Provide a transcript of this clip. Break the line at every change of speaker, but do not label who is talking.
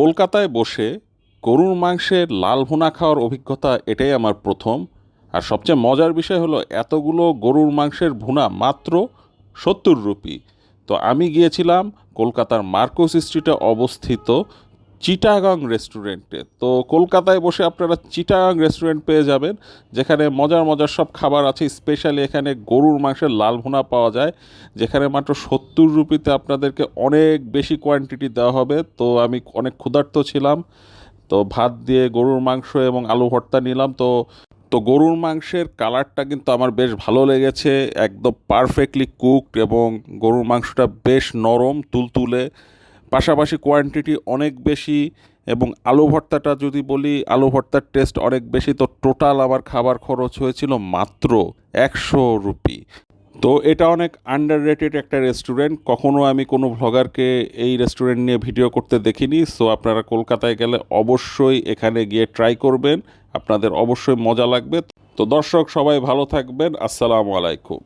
কলকাতায় বসে গরুর মাংসের লাল ভুনা খাওয়ার অভিজ্ঞতা এটাই আমার প্রথম। আর সবচেয়ে মজার বিষয় হলো এতগুলো গরুর মাংসের ভুনা মাত্র সত্তর রুপি। তো আমি গিয়েছিলাম কলকাতার মার্কোস স্ট্রিটে অবস্থিত চিটাগাং রেস্টুরেন্টে। তো কলকাতায় বসে আপনারা চিটাগাং রেস্টুরেন্ট পেয়ে যাবেন, যেখানে মজার মজার সব খাবার আছে, স্পেশালি এখানে গরুর মাংসের লাল ভুনা পাওয়া যায়, যেখানে মাত্র সত্তর রুপিতে আপনাদেরকে অনেক বেশি কোয়ান্টিটি দেওয়া হবে। তো আমি অনেক ক্ষুধার্ত ছিলাম, তো ভাত দিয়ে গরুর মাংস এবং আলু ভর্তা নিলাম। তো তো গরুর মাংসের কালারটা কিন্তু আমার বেশ ভালো লেগেছে, একদম পারফেক্টলি কুকড এবং গরুর মাংসটা বেশ নরম, তুলতুলে। পাশাপাশি কোয়ান্টিটি অনেক বেশি এবং আলু ভর্তাটা যদি বলি, আলু ভর্তার টেস্ট অনেক বেশি, তো টোটাল আমার খাবার খরচ হয়েছিল মাত্র একশো রুপি। তো এটা অনেক আন্ডার রেটেড একটা রেস্টুরেন্ট কখনো আমি কোনো ভ্লগারকে এই রেস্টুরেন্ট নিয়ে ভিডিও করতে দেখিনি সো আপনারা কলকাতায় গেলে অবশ্যই এখানে গিয়ে ট্রাই করবেন। আপনাদের অবশ্যই মজা লাগবে। তো দর্শক সবাই ভালো থাকবেন। আসসালামু আলাইকুম।